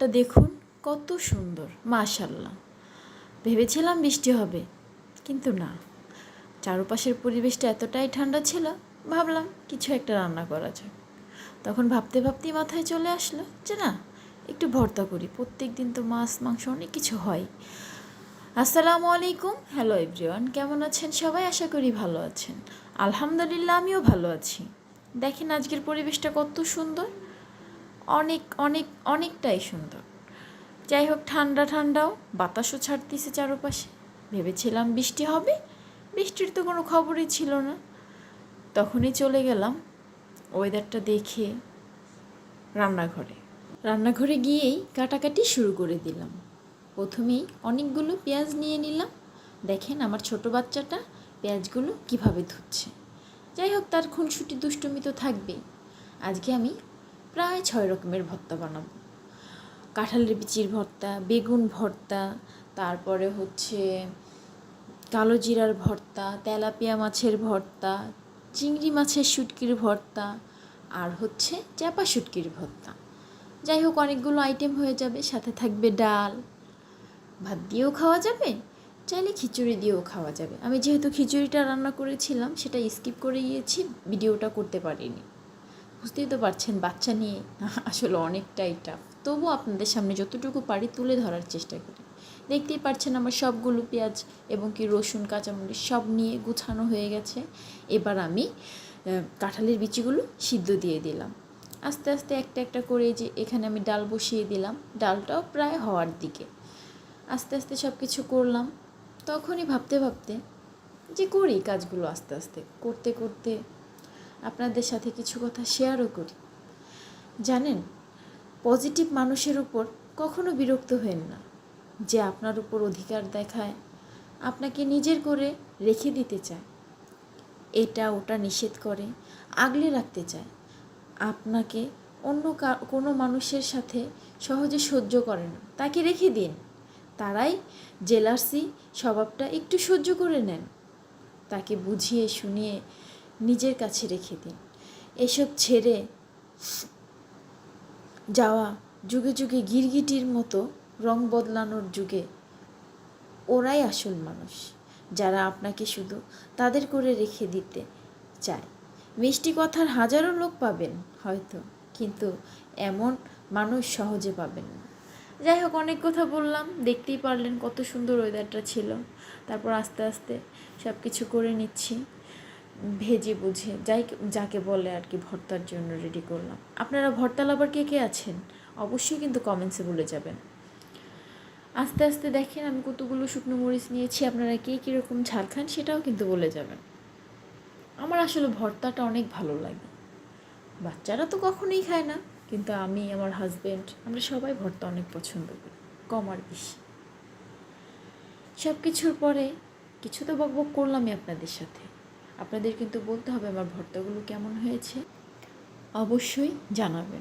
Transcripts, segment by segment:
ওয়েদারটা দেখুন কত সুন্দর মাশাল্লাহ ভেবেছিলাম বৃষ্টি হবে, কিন্তু না। চারপাশের পরিবেশটা এতটাই ঠান্ডা ছিল, ভাবলাম কিছু একটা রান্না করা যাক। তখন ভাবতে ভাবতেই মাথায় চলে আসলো যে না, একটু ভর্তা করি প্রত্যেক দিন তো মাছ, মাংস অনেক কিছু হয়। আসসালামু আলাইকুম, হ্যালো এভরিওয়ান, কেমন আছেন সবাই? আশা করি ভালো আছেন। আলহামদুলিল্লাহ, আমিও ভালো আছি। দেখেন আজকের পরিবেশটা কত সুন্দর। অনেক অনেক, অনেকটাই সুন্দর। যাই হোক ঠান্ডা ঠান্ডাও, বাতাসও ছাড়তেছে চারপাশে। ভেবেছিলাম বৃষ্টি হবে, বৃষ্টির তো কোনো খবরই ছিল না। তখনই চলে গেলাম ওয়েদারটা দেখে রান্নাঘরে। রান্নাঘরে গিয়েই কাটাকাটি শুরু করে দিলাম। প্রথমেই অনেকগুলো পেঁয়াজ নিয়ে নিলাম। দেখেন আমার ছোট বাচ্চাটা পেঁয়াজগুলো কীভাবে ধুচ্ছে। যাই হোক তার খুনসুটি দুষ্টুমি তো থাকবেই। আজকে আমি প্রায় ছয় রকমের ভর্তা বানাবো। কাঁঠালের বিচির ভর্তা, বেগুন ভর্তা, তারপরে হচ্ছে কালো জিরার ভর্তা, তেলাপিয়া মাছের ভর্তা, চিংড়ি মাছের শুটকির ভর্তা, আর হচ্ছে চাপা শুটকির ভর্তা। যাই হোক, অনেকগুলো আইটেম হয়ে যাবে, সাথে থাকবে ডাল। ভাত দিয়েও খাওয়া যাবে, চাইলে খিচুড়ি দিয়েও খাওয়া যাবে। আমি যেহেতু খিচুড়িটা রান্না করেছিলাম, সেটা স্কিপ করে গিয়েছি, ভিডিওটা করতে পারিনি। বুঝতেই তো পারছেন, বাচ্চা নিয়ে আসলে অনেকটাই টাফ তবু আপনাদের সামনে যতটুকু পারি তুলে ধরার চেষ্টা করি। দেখতেই পাচ্ছেন আমার সবগুলো পেঁয়াজ এবং কি রসুন, কাঁচামরিচ সব নিয়ে গুছানো হয়ে গেছে। এবার আমি কাঁঠালের বিচিগুলো সিদ্ধ দিয়ে দিলাম। আস্তে আস্তে একটা একটা করে যে এখানে আমি ডাল বসিয়ে দিলাম। ডালটাও প্রায় হওয়ার দিকে। আস্তে আস্তে সব কিছু করলাম। তখনই ভাবতে ভাবতে যে করি কাজগুলো আস্তে আস্তে। করতে করতে আপনাদের সাথে কিছু কথা শেয়ারও করি। জানেন পজিটিভ মানুষের উপর কখনো বিরক্ত হবেন না। যে আপনার উপর অধিকার দেখায়, আপনাকে নিজের করে রেখে দিতে চায়। এটা ওটা নিষেধ করে, আগলে রাখতে চায়। আপনাকে অন্য কোনো মানুষের সাথে সহজে সহ্য করে না। তাকে রেখে দিন। তারাই জেলার্সি স্বভাবটা একটু সহ্য করে নেন। তাকে বুঝিয়ে, শুনিয়ে নিজের কাছে রেখে দিন। এসব ছেড়ে যাওয়া, যুগে যুগে গিরগিটির মতো রং বদলানোর যুগে ওরাই আসল মানুষ, যারা আপনাকে শুধু তাদের করে রেখে দিতে চায়। মিষ্টি কথার হাজারো লোক পাবেন হয়তো, কিন্তু এমন মানুষ সহজে পাবেন না। যাই হোক, অনেক কথা বললাম, দেখতেই পারলেন কত সুন্দর ওয়েদারটা ছিল। তারপর আস্তে আস্তে সব কিছু করে নিচ্ছি। ভেজে বুঝে, যাই যাকে বলে আর কি ভর্তার জন্য রেডি করলাম। আপনারা ভর্তা লাভার কে কে আছেন? অবশ্যই কিন্তু কমেন্টসে বলে যাবেন। আস্তে আস্তে দেখেন, আমি কতগুলো শুকনো মরিচ নিয়েছি, আপনারা কে কীরকম ঝাল খান সেটাও কিন্তু বলে যাবেন। আমার আসলে ভর্তাটা অনেক ভালো লাগে। বাচ্চারা তো কখনোই খায় না, কিন্তু আমি, আমার হাজব্যান্ড আমরা সবাই ভর্তা অনেক পছন্দ করি, কম আর বেশি। সব কিছুর পরে কিছু তো বকবক করলামই আপনাদের সাথে। আপনাদের কিন্তু বলতে হবে আমার ভর্তাগুলো কেমন হয়েছে। অবশ্যই জানাবেন।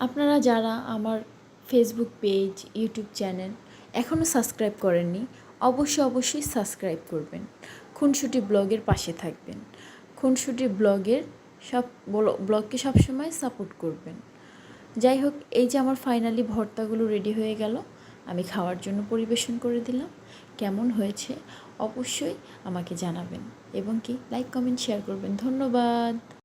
আপনারা যারা আমার ফেসবুক পেজ ইউটিউব চ্যানেল এখনও সাবস্ক্রাইব করেননি, অবশ্যই অবশ্যই সাবস্ক্রাইব করবেন। খুনসুটি ব্লগের পাশে থাকবেন। খুনসুটি ব্লগের সব বল- ব্লগকে সবসময় সাপোর্ট করবেন। যাই হোক, এই যে আমার ফাইনালি ভর্তাগুলো রেডি হয়ে গেল, আমি খাওয়ার জন্য পরিবেশন করে দিলাম। কেমন হয়েছে? অবশ্যই আমাকে জানাবেন। এবং কি লাইক কমেন্ট শেয়ার করবেন। ধন্যবাদ!